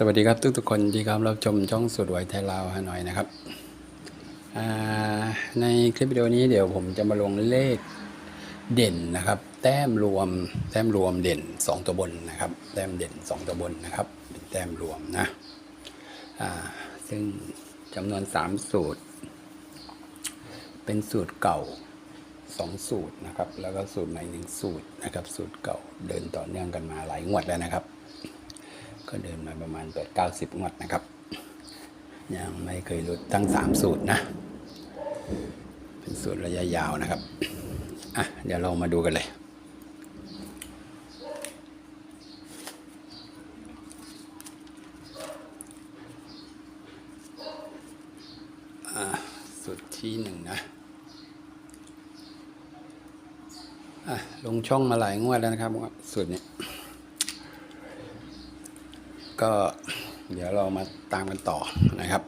สวัสดีครับทุกทุกๆคนที่ครับเรับชมช่องสุดไวไทยลาวฮานอยนะครับ ในคลิปวิดีโอนี้เดี๋ยวผมจะมาลงเลขเด่นนะครับ แต้มรวมแต้มรวมเด่น 2 ตัวบนนะครับ แต้มเด่น 2 ตัวบนนะครับเป็นแต้มรวมนะซึ่งจำนวน 3 สูตร เป็นสูตรเก่า 2 สูตรนะครับ แล้วก็สูตรใหม่หนึ่งสูตรนะครับ สูตรเก่าเดินต่อเนื่องกันมาหลายงวดแล้วนะครับ ก็เดินมาประมาณเปิด90งวดนะครับ ยังไม่เคยหลุดทั้ง 3 สูตรนะ เป็นสูตรระยะยาวนะครับ อะ เดี๋ยวเรามาดูกันเลยอะสูตรที่หนึ่งนะอะลงช่องมาหลายงวดแล้วนะครับ สูตรนี้ ก็เดี๋ยวเรามาตามกันต่อนะครับ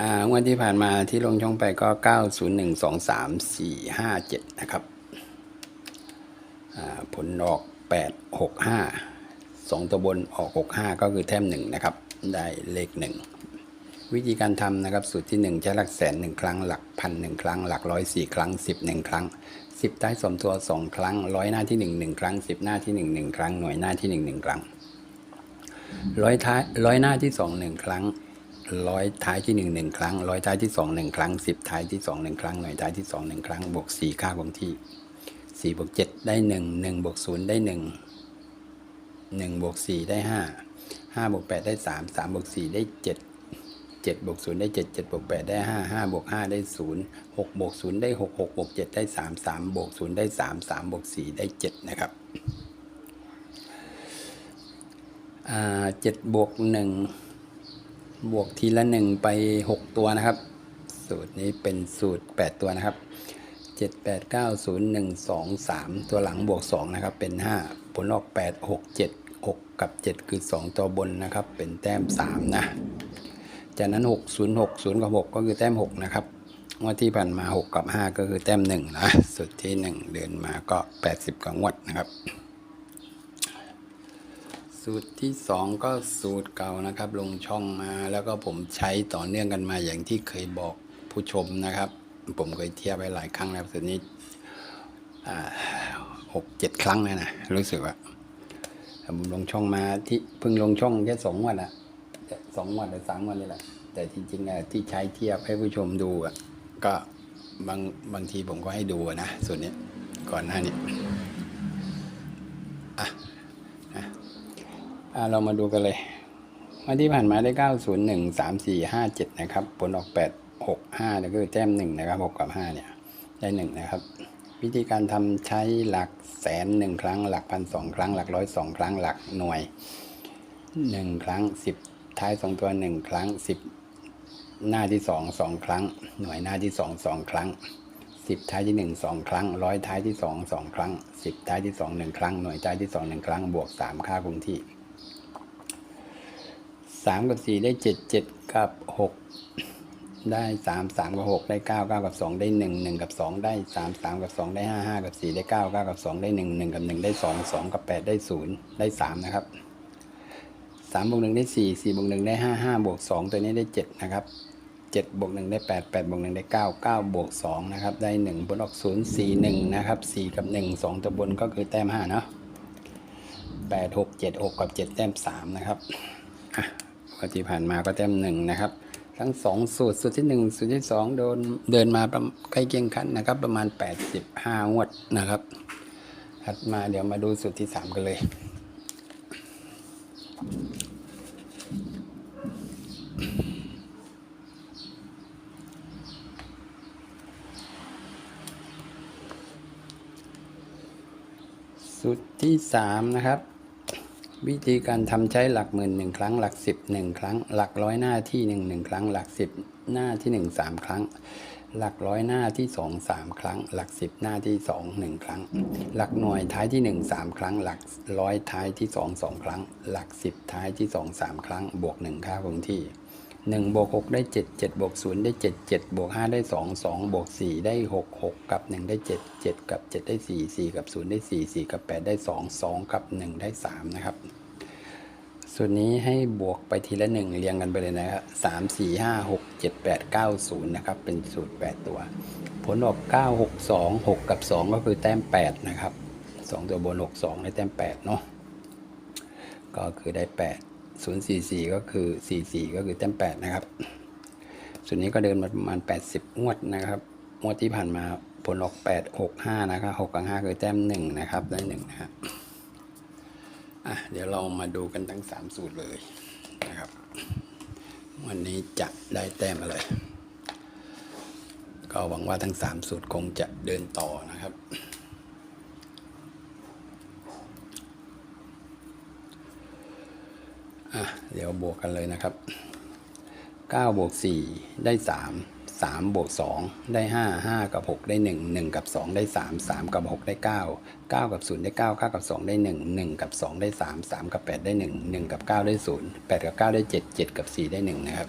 อางวดที่ผ่านมาที่ลงช่องไปก็ 901 2 3 4 5 7 นะครับอาผลออก 8 6 5 2 ตัวบนออก 6 5 ก็คือแต้ม1นะครับ ได้เลข 1 วิธีการทำนะครับ สูตรที่ 1 ใช้หลักแสน 1 ครั้ง หลักพัน1ครั้ง หลักร้อยสี่ครั้ง 10 1 ครั้ง 10ท้ายสมตัว 2 ครั้งร้อยหน้าที่ 1 1 ครั้ง 10 หน้าที่ 1 1 ครั้ง หน่วยหน้าที่ 1 1 ครั้งร้อยท้ายร้อยหน้าที่ 2 1 ครั้งร้อยท้ายที่ 1 1 ครั้งร้อยท้ายที่ 2 1 ครั้ง 10 ท้ายที่ 2 1 ครั้ง หน่วยท้ายที่ 2 1 ครั้ง บวก 4 ค่าคงที่ 4 บวก 7 ได้ 1 1 บวก 0 ได้ 1 1 บวก 4 ได้ 5 5 บวก 8 ได้ 3 3 บวก 4 ได้ 7 7บวก0ได้ 7 7บวก8ได้ 5 5บวก5ได้ 0 6บวก0ได้ 6 6บวก7ได้ 3 3บวก0ได้ 3 3บวก4ได้ 7 นะครับอ่า7บวก1บวกทีละ1ไป6ตัวนะครับ สูตรนี้เป็นสูตร8ตัวนะครับ7 8 9 0 1 2 3ตัวหลังบวก2นะครับเป็น5ผลออก8 6 7 6กับ7คือ2ตัวบนนะครับ เป็นแต้ม3นะ จากนั้น 6 0 6 0กับ6ก็คือแต้ม 6 นะครับงวดที่ผ่านมา 6 กับ 5 ก็คือแต้ม1นะสุดที่ 1 เดินมาก็ 80กว่างวดนะครับ สูตรที่ 2 ก็สูตรเก่านะครับ ลงช่องมาแล้วก็ผมใช้ต่อเนื่องกันมาอย่างที่เคยบอกผู้ชมนะครับ ผมเคยเทียบไปหลายครั้งแล้วสูตรนี้หกเจ็ดครั้งเลยนะรู้สึกว่าผมลงช่องมาที่เพิ่งลงช่องแค่สองวันอะ สองวันหรือสามวันนี่แหละ แต่จริงๆอะที่ใช้เทียบให้ผู้ชมดูอะก็บางบางทีผมก็ให้ดูนะส่วนนี้ก่อนหน้านี้อะอะอะเรามาดูกันเลยวันที่ผ่านมาได้ 901 3 4 5 7 นะครับ ผลออก 8 6 5แล้วก็คือแต้ม1นะครับ6กับ 5 เนี่ย ได้ 1 นะครับ วิธีการทำใช้หลักแสนหนึ่งครั้ง หลักพันสองครั้ง หลักร้อยสองครั้ง หลักหน่วยหนึ่งครั้งสิบ ท้ายสองตัวหนึ่งครั้งสิบหน้าที่สองสองครั้ง หน่วยหน้าที่สองสองครั้งสิบท้ายที่หนึ่งสองครั้งร้อยท้ายที่สองสองครั้งสิบท้ายที่สองหนึ่งครั้งหน่วยท้ายที่สองหนึ่งครั้งบวกสามค่าคงที่สามกับสี่ได้เจ็ดเจ็ดกับหกได้สามสามกับหกได้เก้าเก้ากับสองได้หนึ่งหนึ่งกับสองได้สามสามกับสองได้ห้าห้ากับสี่ได้เก้าเก้ากับสองได้หนึ่งหนึ่งกับหนึ่งได้สองสองกับแปดได้ศูนย์ได้สามนะครับ สามบวกหนึ่งได้สี่สี่บวกหนึ่งได้ห้าห้าบวกสองตัวนี้ได้เจ็ดนะครับเจ็ดบวกหนึ่งได้แปดแปดบวกหนึ่งได้เก้าเก้าบวกสองนะครับได้หนึ่งบนออกศูนย์สี่หนึ่งนะครับสี่กับหนึ่งสองตัวบนก็คือแต้มห้าเนาะแปดหกเจ็ดหกกับเจ็ดแต้มสามนะครับอะปกติผ่านมาก็แต้มหนึ่งนะครับทั้งสองสูตร สูตรที่หนึ่งสูตรที่สองโดนเดินมาประมาณใกล้เคียงกันนะครับ ประมาณแปดสิบห้างวดนะครับถัดมาเดี๋ยวมาดูสูตรที่สามกันเลย สูตรที่สามนะครับ วิธีการทำใช้หลักหมื่นหนึ่งครั้งหลักสิบหนึ่งครั้ง หลักร้อยหน้าที่หนึ่งหนึ่งครั้ง หลักสิบหน้าที่หนึ่งสามครั้ง หลักร้อยหน้าที่สองสามครั้ง หลักสิบหน้าที่สองหนึ่งครั้ง หลักหน่วยท้ายที่หนึ่งสามครั้ง หลักร้อยท้ายที่สองสองครั้ง หลักสิบท้ายที่สองสามครั้ง บวกหนึ่งค่าคงที่ หนึ่งบวกหกได้เจ็ดเจ็ดบวกศูนย์ได้เจ็ดเจ็ดบวกห้าได้สองสองบวกสี่ได้หกหกกับหนึ่งได้เจ็ดเจ็ดกับเจ็ดได้สี่สี่กับศูนย์ได้สี่สี่กับแปดได้สองสองกับหนึ่งได้สามนะครับ ส่วนนี้ให้บวกไปทีละหนึ่งเรียงกันไปเลยนะครับสามสี่ห้าหกเจ็ดแปดเก้าศูนย์นะครับ เป็นสูตรแปดตัว ผลออกเก้าหกสองหกกับสองก็คือแต้มแปดนะครับสองตัวบนหกสองได้แต้มแปดเนาะก็คือได้แปด ศูนย์สี่สี่ก็คือสี่สี่ก็คือแต้มแปดนะครับส่วนนี้ก็เดินมาประมาณ80งวดนะครับงวดที่ผ่านมาผลออก8 6 5นะครับ6กับ5คือแต้ม1นะครับได้1นะครับอะเดี๋ยวเรามาดูกันทั้ง3สูตรเลยนะครับ วันนี้จะได้แต้มอะไรก็หวังว่าทั้ง3สูตรคงจะเดินต่อนะครับ อะ เดี๋ยวบวกกันเลยนะครับ9บวก4ได้ 3 3บวก2ได้ 5 5 กับ 6 ได้ 1 1 กับ 2 ได้ 3 3 กับ 6 ได้ 9 9 กับ 0 ได้ 9 9 กับ 2 ได้ 1 1 กับ 2 ได้ 3 3 กับ 8 ได้ 1 1 กับ 9 ได้ 0 8 กับ 9 ได้ 7 7 กับ 4 ได้ 1 นะครับ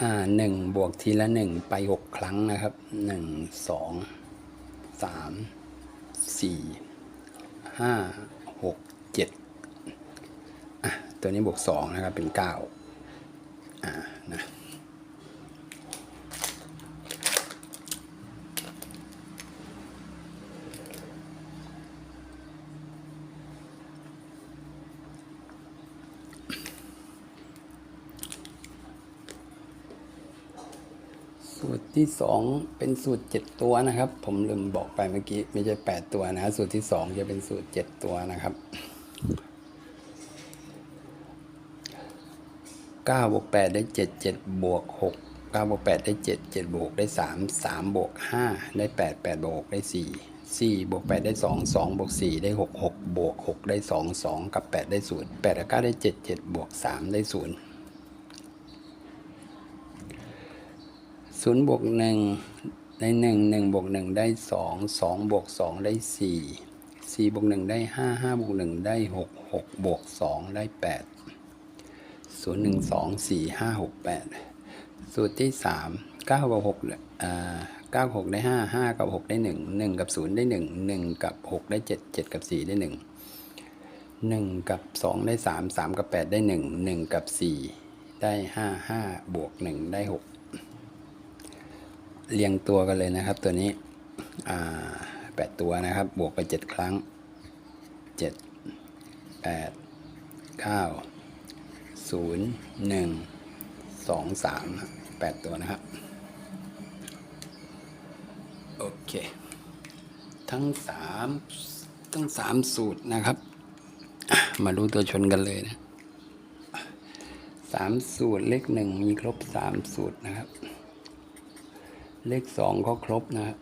อ่าหนึ่งบวกทีละหนึ่งไปหกครั้งนะครับหนึ่งสองสามสี่ ห้าหกเจ็ดอะตัวนี้บวกสองนะครับเป็นเก้าอ่านะ ที่ 2 เป็นสูตร 7 ตัวนะครับ ผมลืมบอกไปเมื่อกี้ไม่ใช่ 8 ตัวนะสูตรที่ 2 จะเป็นสูตร 7 ตัวนะครับ9บวก8ได้ 7 7บวก6 9บวก8ได้ 7 7บวกได้ 3 3บวก5ได้ 8 8บวกได้ 4 4บวก8ได้ 2 2บวก4ได้ 6 6บวก6ได้ 2 2 กับ 8 ได้ 0 8กับ9ได้ 7 7บวก3ได้ 0 ศูนย์บวกหนึ่งได้หนึ่งหนึ่งบวกหนึ่งได้สองสองบวกสองได้สี่สี่บวกหนึ่งได้ห้าห้าบวกหนึ่งได้หกหกบวกสองได้แปดศูนย์หนึ่งสองสี่ห้าหกแปดสูตรที่สามเก้ากับหกอ่าเก้าหกได้ห้าห้ากับหกได้หนึ่งหนึ่งกับศูนย์ได้หนึ่งหนึ่งกับหกได้เจ็ดเจ็ดกับสี่ได้หนึ่งหนึ่งกับสองได้สามสามกับแปดได้หนึ่งหนึ่งกับสี่ได้ห้าห้าบวกหนึ่งได้หก เรียงตัวกันเลยนะครับ ตัวนี้แปดตัวนะครับ บวกไปเจ็ดครั้งเจ็ดแปดเก้าศูนย์หนึ่งสองสามแปดตัวนะครับ โอเค ทั้งสามทั้งสามสูตรนะครับ มาดูตัวชนกันเลยนะสามสูตรเลขหนึ่งมีครบสามสูตรนะครับ เลขสองก็ครบนะครับ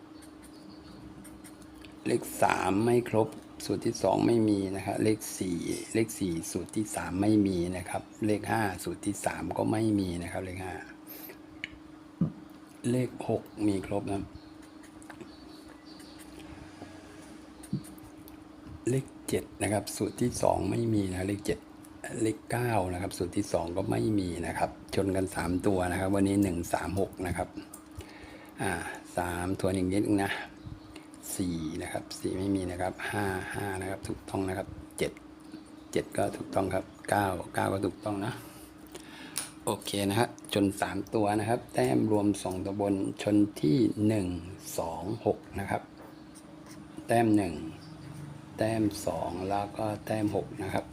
เลขสามไม่ครบ สูตรที่สองไม่มีนะครับเลขสี่เลขสี่สูตรที่สามไม่มีนะครับ เลขห้าสูตรที่สามก็ไม่มีนะครับ เลขห้าเลขหกมีครบนะครับเลขเจ็ดนะครับ สูตรที่สองไม่มีนะเลขเจ็ดเลขเก้านะครับ สูตรที่สองก็ไม่มีนะครับ ชนกันสามตัวนะครับ วันนี้หนึ่งสามหกนะครับ อ่าสามทวนอีกนิดนึงนะสี่นะครับสี่ไม่มีนะครับห้าห้านะครับถูกต้องนะครับเจ็ดเจ็ดก็ถูกต้องครับเก้าเก้าก็ถูกต้องนะโอเคนะครับชนสามตัวนะครับ แต้มรวมสองตัวบนชนที่หนึ่งสองหกนะครับ แต้มหนึ่งแต้มสองแล้วก็แต้มหกนะครับ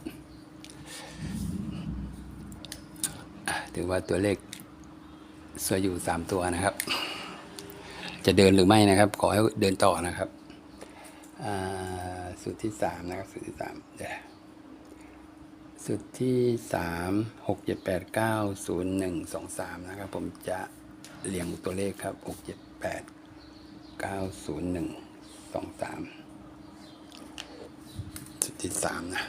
ถือว่าตัวเลขสวยอยู่สามตัวนะครับ จะเดินหรือไม่นะครับ ขอให้เดินต่อนะครับสูตรที่สามนะครับสูตรที่สามเดี๋ยวสูตรที่สามหกเจ็ดแปดเก้าศูนย์หนึ่งสองสามนะครับ ผมจะเรียงตัวเลขครับหกเจ็ดแปดเก้าศูนย์หนึ่งสองสามสูตรที่สามนะ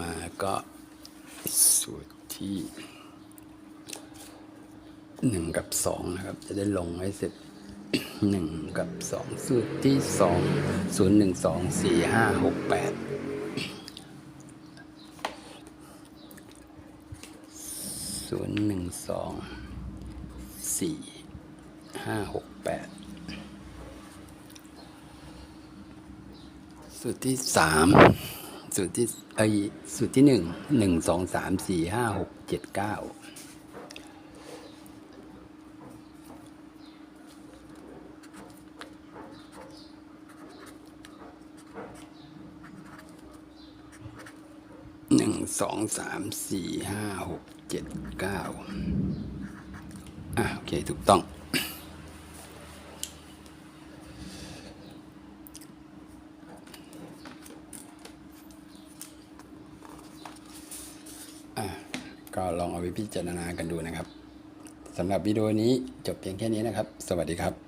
มาก็สูตรที่หนึ่งกับสองนะครับ จะได้ลงให้เสร็จหนึ่งกับสองสูตรที่สองศูนย์หนึ่งสองสี่ห้าหกแปดศูนย์หนึ่งสองสี่ห้าหกแปดสูตรที่สาม สูตรที่ไอสูตรที่หนึ่งหนึ่งสองสามสี่ห้าหกเจ็ดเก้าหนึ่งสองสามสี่ห้าหกเจ็ดเก้าอะโอเค ถูกต้อง ก็ลองเอาไปพิจารณากันดูนะครับสำหรับวิดีโอนี้จบเพียงแค่นี้นะครับ สวัสดีครับ